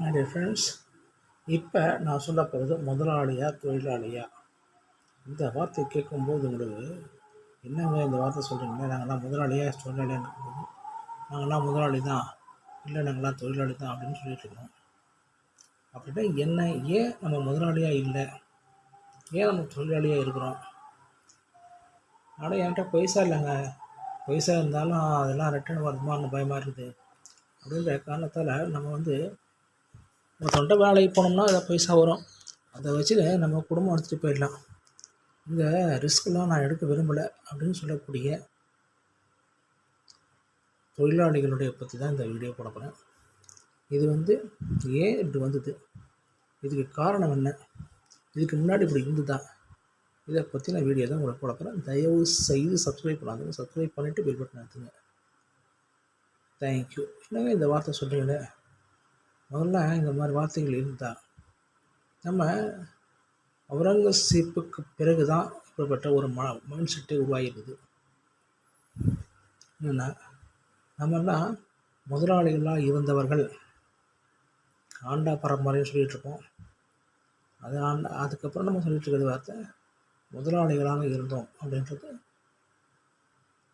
My dear friends இப்போ நான் சொல்ல போகிறது முதலாளியா தொழிலாளியா? இந்த வார்த்தை கேட்கும்போது உங்களுக்கு என்னங்க இந்த வார்த்தை சொல்கிறீங்களே நாங்கள்லாம் முதலாளியா தொழிலாளியான்னு இருக்கும்போது நாங்கள்லாம் முதலாளி தான் இல்லை நாங்கள்லாம் தொழிலாளி தான் அப்படின்னு சொல்லிட்டு இருக்கோம். அப்படின்னா என்ன ஏன் நம்ம முதலாளியாக இல்லை? ஏன் நம்ம தொழிலாளியாக இருக்கிறோம்? ஆனால் என்கிட்ட பைசா இல்லைங்க. பைசா இருந்தாலும் அதெல்லாம் ரிட்டர்ன் வருமானு பயமாக இருக்குது. அப்படின்ற காரணத்தால் நம்ம வந்து ஒரு தொண்டை வேலைக்கு போனோம்னா அதில் பைசா வரும். அதை வச்சு நம்ம குடும்பம் எடுத்துகிட்டு போயிடலாம். இந்த ரிஸ்க்லாம் நான் எடுக்க விரும்பலை அப்படின்னு சொல்லக்கூடிய தொழிலாளிகளுடைய பற்றி தான் இந்த வீடியோ போட போகிறேன் இது வந்து ஏன் இப்படி வந்தது? இதுக்கு காரணம் என்ன? இதுக்கு முன்னாடி இப்படி இருந்ததா? இதை பற்றின வீடியோ தான் உங்களுக்கு போட போகிறேன் தயவு செய்து சப்ஸ்கிரைப் பண்ணாதுங்க. சப்ஸ்கிரைப் பண்ணிவிட்டு பில் பட்டன் எடுத்துங்க தேங்க்யூ என்னங்க இந்த வார்த்தை சொல்கிறீங்களே முதல்ல இந்த மாதிரி வார்த்தைகள் இருந்தால் நம்ம அவுரங்கசீப்புக்கு பிறகு தான் இப்படிப்பட்ட ஒரு ம மைண்ட் செட்டே உருவாகிடுது என்னென்னா நம்மெல்லாம் முதலாளிகளாக இருந்தவர்கள். ஆண்டா பரம்பரைன்னு சொல்லிகிட்ருப்போம் அது ஆண்டா அதுக்கப்புறம் நம்ம சொல்லிட்டு இருக்கிறது வார்த்தை முதலாளிகளாக இருந்தோம் அப்படின்றது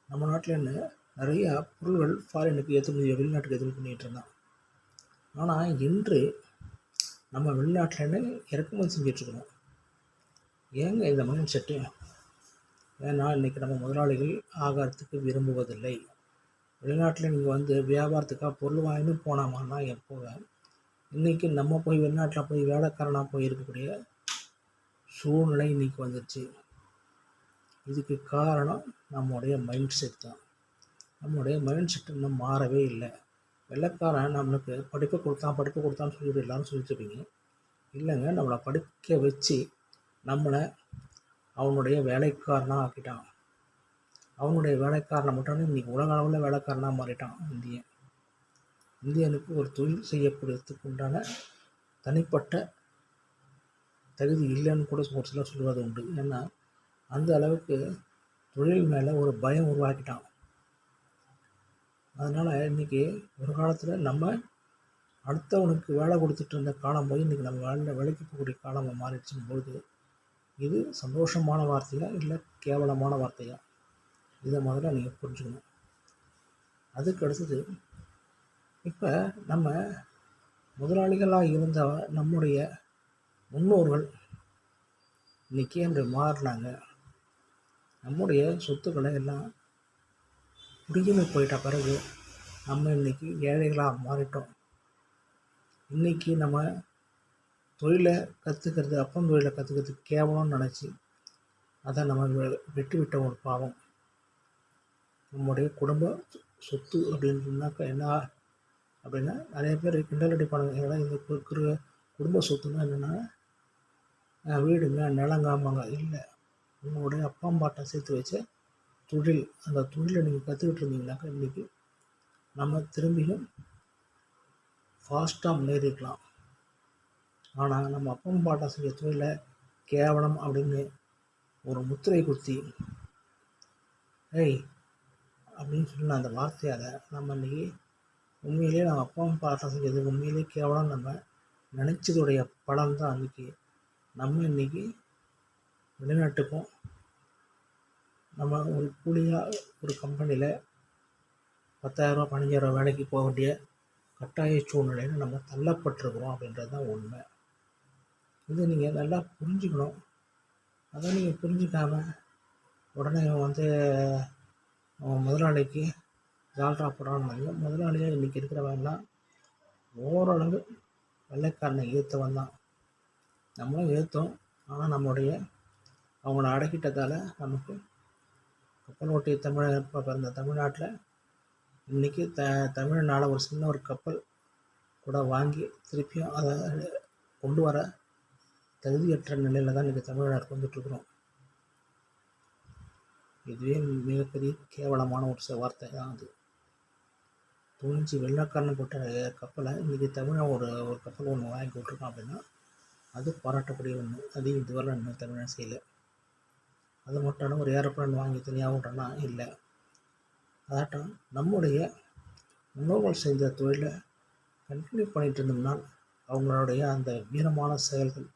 நம்ம நாட்டில் என்ன நிறையா பொருள்கள் ஃபாரினுக்கு ஏற்றுமதி வெளிநாட்டுக்கு எதிர்ப்பு பண்ணிகிட்டு இருந்தான். ஆனால் இன்று நம்ம வெளிநாட்டிலேருந்து இறக்குமதி செஞ்சிட்ருக்கணும் ஏங்க இந்த மைண்ட் செட்டு? ஏன்னா இன்றைக்கி நம்ம முதலாளிகள் ஆகாரத்துக்கு விரும்புவதில்லை. வெளிநாட்டில் நீங்கள் வந்து வியாபாரத்துக்காக பொருள் வாங்கின்னு போனாமான்னா எப்போ இன்றைக்கி நம்ம போய் வெளிநாட்டில் போய் வேலைக்காரனாக போய் இருக்கக்கூடிய சூழ்நிலை இன்றைக்கி வந்துடுச்சு இதுக்கு காரணம் நம்முடைய மைண்ட் செட் தான். நம்முடைய மைண்ட் செட் இன்னும் மாறவே இல்லை. வெள்ளக்காரன் நம்மளுக்கு படிக்க கொடுத்தான் படிக்க கொடுத்தான்னு சொல்லிட்டு எல்லாரும் சொல்லிட்டுருப்பீங்க. இல்லைங்க நம்மளை படிக்க வச்சு நம்மளை அவனுடைய வேலைக்காரனாக ஆக்கிட்டான். அவனுடைய வேலைக்காரனை மட்டும் இன்றைக்கி உலக அளவில் வேலைக்காரனாக மாறிட்டான் இந்தியன். இந்தியனுக்கு ஒரு தொழில் செய்யப்படுறதுக்கு உண்டான தனிப்பட்ட தகுதி இல்லைன்னு கூட ஒரு சிலர் உண்டு. ஏன்னா அந்த அளவுக்கு தொழில் மேலே ஒரு பயம் உருவாக்கிட்டான். அதனால் இன்றைக்கி ஒரு காலத்தில் நம்ம அடுத்தவனுக்கு வேலை கொடுத்துட்டு இருந்த காலம் போய் இன்றைக்கி நம்ம வேலை வேலைக்கு போகக்கூடிய காலம் மாறிடுச்சுன்னு பொழுது இது சந்தோஷமான வார்த்தையா இல்லை கேவலமான வார்த்தையா? இதை முதல்ல நீங்கள் புரிஞ்சுக்கணும். அதுக்கு அடுத்தது இப்போ நம்ம முதலாளிகளாக இருந்த நம்முடைய முன்னோர்கள் இன்றைக்கி என்று மாறினாங்க. நம்முடைய சொத்துக்களை எல்லாம் குடியுரிமை போயிட்ட பிறகு நம்ம இன்றைக்கி ஏழைகளாக மாறிட்டோம். இன்றைக்கி நம்ம தொழிலை கற்றுக்கிறது அப்பம் தொழிலை கற்றுக்கிறது கேவலம்னு நினச்சி அதை நம்ம வெட்டி விட்ட ஒரு பாவம். நம்முடைய குடும்ப சொத்து அப்படின்னாக்கா என்ன? அப்படின்னா நிறைய பேர் கிண்டல் அடிப்பானுங்க ஏன்னா இந்த குடும்ப சொத்துன்னா என்னென்னா வீடுங்க நிலங்காமாங்க இல்லை உங்களுடைய அப்பா அம்மாட்ட சேர்த்து வச்ச தொழில் அந்த தொழிலை நீங்கள் கற்றுக்கிட்டு இருந்தீங்கனாக்கா இன்றைக்கி நம்ம திரும்பியும் ஃபாஸ்ட்டாக முன்னேறிக்கலாம் ஆனால் நம்ம அப்பம் பாட்டா செஞ்ச தொழிலை கேவலம் அப்படின்னு ஒரு முத்திரை குத்தி ஏய் அப்படின்னு சொன்ன அந்த வார்த்தையால் நம்ம இன்றைக்கி உண்மையிலே நம்ம அப்பம் பாட்டா செஞ்சது உண்மையிலேயே கேவலம். நம்ம நினச்சதுடைய படம் தான் அன்றைக்கி நம்ம இன்றைக்கி வெளிநாட்டுக்கும் நம்ம ஒரு கூலியாக ஒரு கம்பெனியில் பத்தாயிரரூபா பதினஞ்சாயிரரூபா வேலைக்கு போக வேண்டிய கட்டாய சூழ்நிலையில் நம்ம தள்ளப்பட்டிருக்கிறோம் அப்படின்றது தான் உண்மை. இது நீங்கள் நல்லா புரிஞ்சுக்கணும். அதை நீங்கள் புரிஞ்சுக்காம உடனே வந்து முதலாளிக்கு ஜால்ரா போடுறாங்க முதலாளியாக இன்றைக்கி இருக்கிறவங்கலாம் ஓரளவு வெள்ளைக்காரனை ஏற்றவன் தான். நம்மளும் ஏற்றோம் ஆனால் நம்முடைய அவங்கள அடக்கிட்டதால் நமக்கு கப்பல் ஓட்டிய தமிழ் பிறந்த தமிழ்நாட்டில் இன்றைக்கி த தமிழ்நாடு ஒரு சின்ன ஒரு கப்பல் கூட வாங்கி திருப்பியும் அதை கொண்டு வர தகுதியற்ற நிலையில் தான் இன்றைக்கி தமிழ்நாடு வந்துட்டுருக்குறோம். இதுவே மிகப்பெரிய கேவலமான ஒரு வார்த்தை தான் அது. துணிஞ்சு வெள்ளக்காரன் போட்ட கப்பலை இன்றைக்கி தமிழை ஒரு ஒரு கப்பல் ஒன்று வாங்கி விட்ருக்கான் அப்படின்னா அது பாராட்டக்கூடிய ஒன்று அதையும் இதுவரை இன்னும் தமிழன் செய்யலை. அது மட்டும் ஒரு ஏரோப்ளேன் வாங்கி தனியாகன்றனா இல்லை. அதாட்டம் நம்முடைய முன்னோர்கள் செய்த தொழிலை கண்டினியூ பண்ணிகிட்டு இருந்தோம்னா அவங்களுடைய அந்த வீரமான செயல்கள்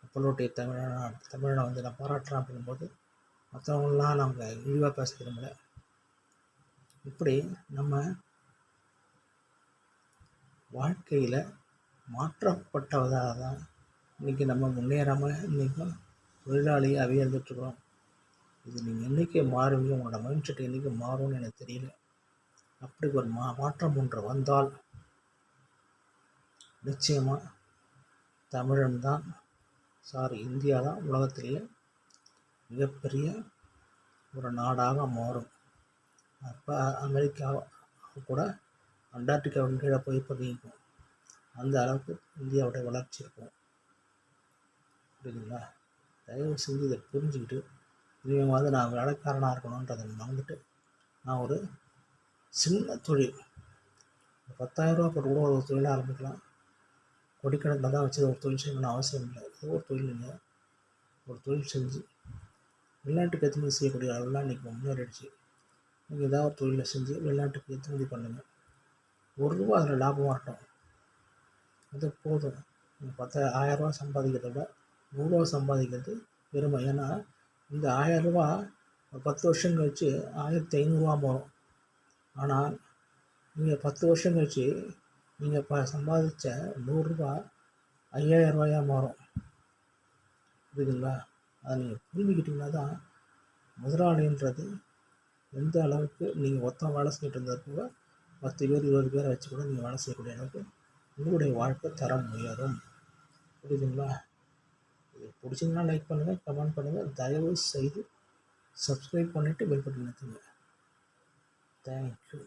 கப்பலோட்டிய தமிழனா தமிழனை வந்து நான் பாராட்டுறேன் அப்படிங்கும்போது மற்றவங்களெலாம் நாங்கள் இழிவாக பேச விரும்பல. இப்படி நம்ம வாழ்க்கையில் மாற்றப்பட்டதாக தான் இன்றைக்கி நம்ம முன்னேறாமல் இன்றைக்கும் தொழிலாளியாக இருந்துகிட்ருக்குறோம் இது நீங்கள் என்றைக்கு மாறுவீங்க உங்களோட மைண்ட் செட் என்றைக்கு மாறும்னு எனக்கு தெரியல. அப்படி ஒரு மா மாற்றம் ஒன்று வந்தால் நிச்சயமாக தமிழன் தான் சாரி இந்தியா தான் உலகத்திலேயே மிகப்பெரிய ஒரு நாடாக மாறும். அப்போ அமெரிக்கா கூட அண்டார்டிகாவின் கீழே போய் பதிக்கும் அந்த அளவுக்கு இந்தியாவுடைய வளர்ச்சி இருக்கும். புரியுதுங்களா? தயவு செஞ்சு இதை புரிஞ்சுக்கிட்டு இவங்க வந்து நான் வேலைக்காரனாக இருக்கணுன்றதை மறந்துட்டு நான் ஒரு சின்ன தொழில். பத்தாயிரரூபா போட்டு கூட ஒரு தொழிலாக ஆரம்பிக்கலாம். கொடிக்கணக்கில் தான் வச்சு ஒரு தொழில் செய்யணும்னு அவசியம் இல்லை. ஏதோ ஒரு தொழில் இல்லை ஒரு தொழில் செஞ்சு வெளிநாட்டுக்கு ஏற்றுமதி செய்யக்கூடிய அளவுலாம் இன்றைக்கி முன்னேறிடுச்சு. நீங்கள் ஏதாவது ஒரு தொழிலை செஞ்சு வெளிநாட்டுக்கு ஏற்றுமதி பண்ணுங்கள் ஒரு ரூபா அதில் லாபமாக இருக்கட்டும். அது போதும். நீங்கள் பத்து சம்பாதிக்கிறத விட நூறுரூவா சம்பாதிக்கிறது பெருமை. ஏன்னா இந்த ஆயரூவா பத்து வருஷம் கழிச்சு ஆயிரத்தி ஐநூறுரூவா மாறும் ஆனால் நீங்கள் பத்து வருஷம் கழிச்சு நீங்கள் இப்போ சம்பாதிச்ச நூறுரூபா ஐயாயிரம் ரூபாயாக மாறும். புரியுதுங்களா? அதை நீங்கள் புரிஞ்சுக்கிட்டிங்கன்னா தான் முதலாளின்றது எந்த அளவுக்கு நீங்கள் ஒத்த வேலை செஞ்சுட்டு இருந்தப்போ பத்து பேர் இருபது பேரை வச்சு கூட நீங்கள் வேலை செய்யக்கூடிய அளவுக்கு உங்களுடைய வாழ்க்கை தரம் உயரும். புரியுதுங்களா? இது லைக் பண்ணுங்கள் கமெண்ட் பண்ணுங்கள் தயவு செய்து சப்ஸ்கிரைப் பண்ணிவிட்டு பெல் பட்டன் நிறுத்துங்க தேங்க்யூ